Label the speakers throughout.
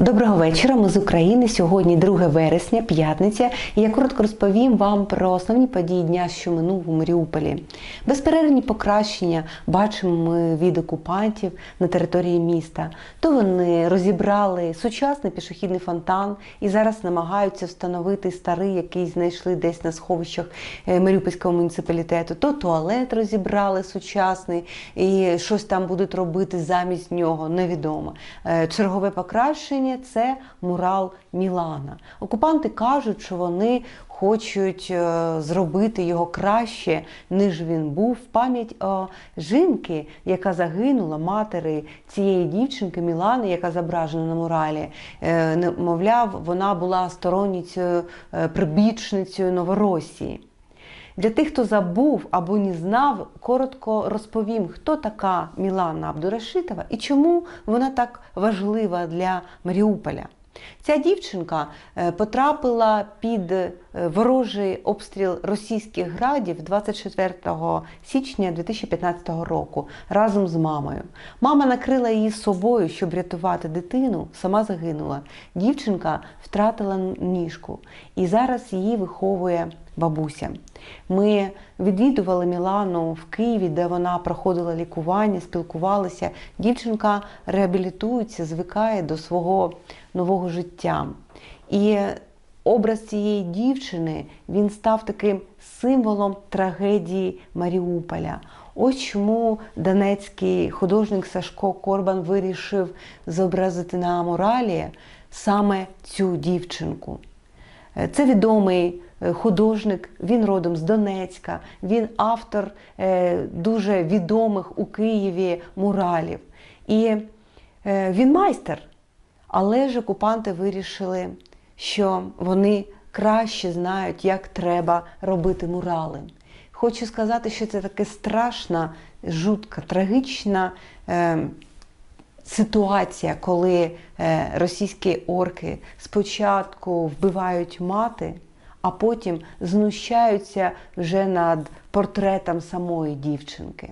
Speaker 1: Доброго вечора. Ми з України. Сьогодні 2 вересня, п'ятниця. І я коротко розповім вам про основні події дня, що минув у Маріуполі. Безперервні покращення бачимо ми від окупантів на території міста. То вони розібрали сучасний пішохідний фонтан і зараз намагаються встановити старий, який знайшли десь на сховищах е, Маріупольського муніципалітету. То туалет розібрали сучасний і щось там будуть робити замість нього. Невідомо. Е, Чергове покращення це мурал Мілана. Окупанти кажуть, що вони хочуть е, зробити його краще, ніж він був, в пам'ять жінки, яка загинула, матери цієї дівчинки Мілани, яка зображена на муралі. Е, Мовляв, вона була сторонницею, е, прибічницею Новоросії. Для тих, хто забув або не знав, коротко розповім, хто така Мілана Абдурашитова і чому вона так важлива для Маріуполя. Ця дівчинка е, потрапила під е, ворожий обстріл російських градів 24 січня 2015 року разом з мамою. Мама накрила її собою, щоб рятувати дитину, сама загинула. Дівчинка втратила ніжку і зараз її виховує бабуся. Ми відвідували Мілану в Києві, де вона проходила лікування, спілкувалася. Дівчинка реабілітується, звикає до свого нового життя. І образ цієї дівчини він став таким символом трагедії Маріуполя. Ось чому донецький художник Сашко Корбан вирішив зобразити на муралі саме цю дівчинку. Е, Це відомий художник, він родом з Донецька, він автор е, дуже відомих у Києві муралів. І е, він майстер. Але ж окупанти вирішили, що вони краще знають, як треба робити мурали. Хочу сказати, що це таке страшна, жутка, трагічна. Е, ситуація, коли е, російські орки спочатку вбивають мати, а потім знущаються вже над портретом самої дівчинки.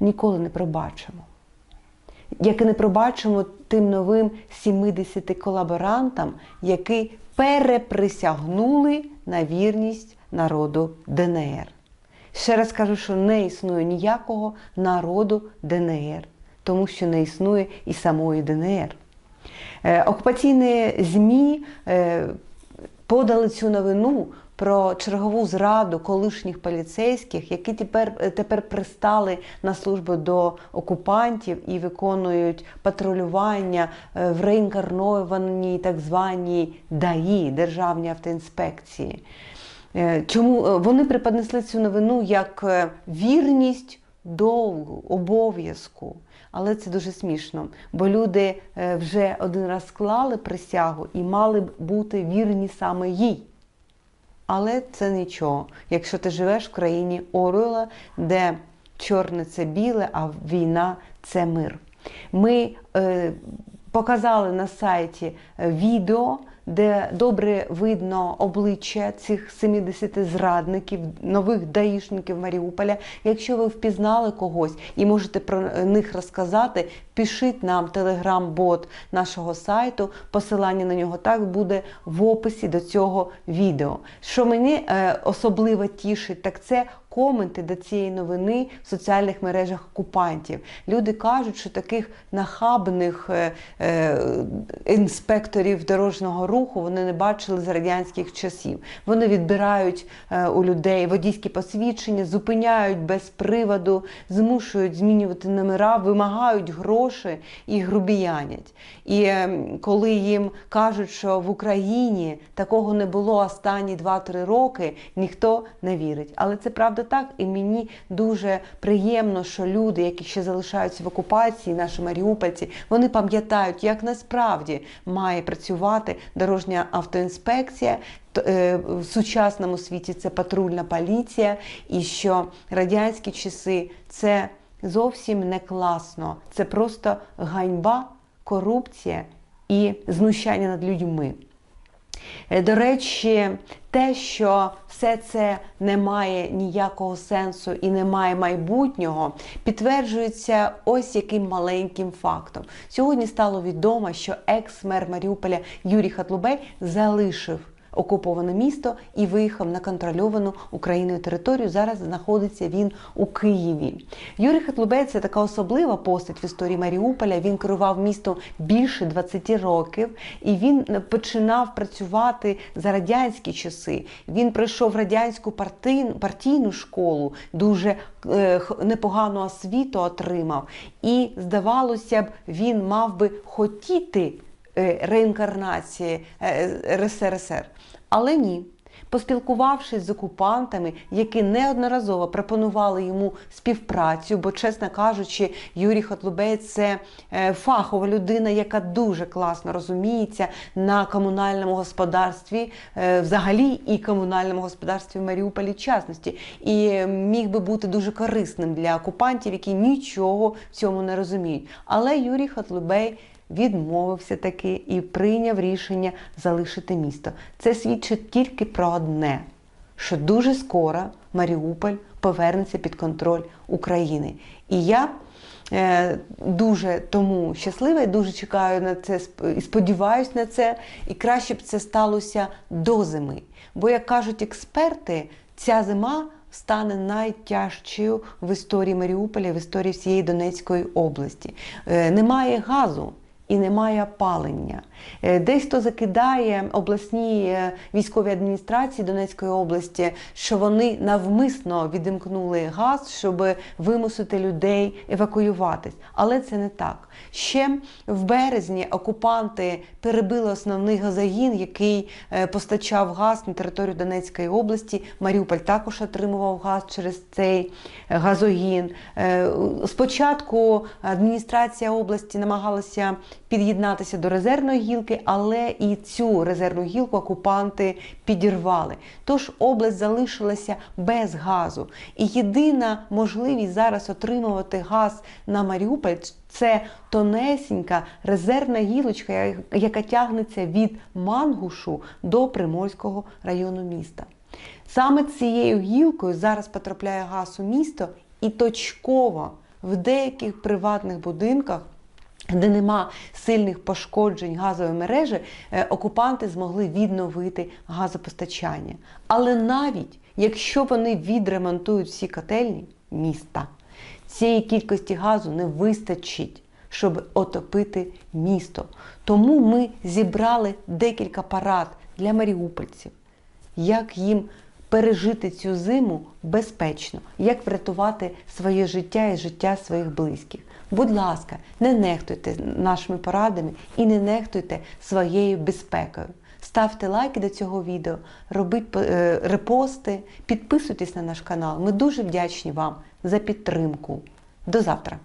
Speaker 1: Ніколи не пробачимо. Як і не пробачимо тим новим 70 колаборантам, які переприсягнули на вірність народу ДНР. Ще раз кажу, що не існує ніякого народу ДНР, тому що не існує і самої ДНР. Е, Окупаційні ЗМІ е, подали цю новину про чергову зраду колишніх поліцейських, які тепер, е, тепер пристали на службу до окупантів і виконують патрулювання е, в реінкарнованій так званій ДАІ Державній автоінспекції. Е, Чому вони преподнесли цю новину як вірність довгу, обов'язку? Але це дуже смішно, бо люди е, вже один раз склали присягу і мали б бути вірні саме їй. Але це нічого, якщо ти живеш в країні Оруела, де чорне це біле, а війна це мир. Ми е, показали на сайті е, відео, де добре видно обличчя цих 70 зрадників, нових даїшників Маріуполя. Якщо ви впізнали когось і можете про них розказати, пишіть нам телеграм-бот нашого сайту. Посилання на нього так буде в описі до цього відео. Що мені е, особливо тішить, так це коменти до цієї новини в соціальних мережах окупантів. Люди кажуть, що таких нахабних е, е, інспекторів дорожнього руху вони не бачили з радянських часів. Вони відбирають е, у людей водійські посвідчення, зупиняють без приводу, змушують змінювати номера, вимагають гроші і грубіянять. І коли їм кажуть, що в Україні такого не було останні 2-3 роки, ніхто не вірить. Але це правда так, і мені дуже приємно, що люди, які ще залишаються в окупації, наші маріупольці, вони пам'ятають, як насправді має працювати дорожня автоінспекція. Е, В сучасному світі це патрульна поліція, і що радянські часи це зовсім не класно, це просто ганьба, корупція і знущання над людьми. Е, До речі, те, що все це не має ніякого сенсу і не має майбутнього, підтверджується ось яким маленьким фактом. Сьогодні стало відомо, що екс-мер Маріуполя Юрій Хатлубей залишив окуповане місто і виїхав на контрольовану Україною територію. Зараз знаходиться він у Києві. Юрій Хатлубей це така особлива постать в історії Маріуполя. Він керував містом більше 20 років, і він починав працювати за радянські часи. Він пройшов радянську партійну школу, дуже е, непогану освіту отримав. І здавалося б, він мав би хотіти реінкарнації е, РСРСР. Але ні. Поспілкувавшись з окупантами, які неодноразово пропонували йому співпрацю, бо, чесно кажучи, Юрій Хотлубей це е, фахова людина, яка дуже класно розуміється на комунальному господарстві, е, взагалі і комунальному господарстві в Маріуполі частності, і е, міг би бути дуже корисним для окупантів, які нічого в цьому не розуміють. Але Юрій Хотлубей відмовився таки і прийняв рішення залишити місто. Це свідчить тільки про одне: що дуже скоро Маріуполь повернеться під контроль України. І я е, дуже тому щаслива і дуже чекаю на це і сподіваюся на це. І краще б це сталося до зими. Бо, як кажуть експерти, ця зима стане найтяжчою в історії Маріуполя, в історії всієї Донецької області. Е, Немає газу. І немає опалення. Е, Десь хто закидає обласні е, військові адміністрації Донецької області, що вони навмисно відімкнули газ, щоб вимусити людей евакуюватись. Але це не так. Ще в березні окупанти перебили основний газогін, який е, постачав газ на територію Донецької області. Маріуполь також отримував газ через цей газогін. Спочатку адміністрація області намагалася під'єднатися до резервної гілки, але і цю резервну гілку окупанти підірвали. Тож область залишилася без газу. І єдина можливість зараз отримувати газ на Маріуполь це тонесенька резервна гілочка, яка тягнеться від Мангушу до Приморського району міста. Саме цією гілкою зараз потрапляє газ у місто і точково в деяких приватних будинках. Де нема сильних пошкоджень газової мережі, е, окупанти змогли відновити газопостачання. Але навіть якщо вони відремонтують всі котельні міста, цієї кількості газу не вистачить, щоб отопити місто. Тому ми зібрали декілька парад для маріупольців, як їм пережити цю зиму безпечно, як врятувати своє життя і життя своїх близьких. Будь ласка, не нехтуйте нашими порадами і не нехтуйте своєю безпекою. Ставте лайки до цього відео, робіть е, репости, підписуйтесь на наш канал. Ми дуже вдячні вам за підтримку. До завтра!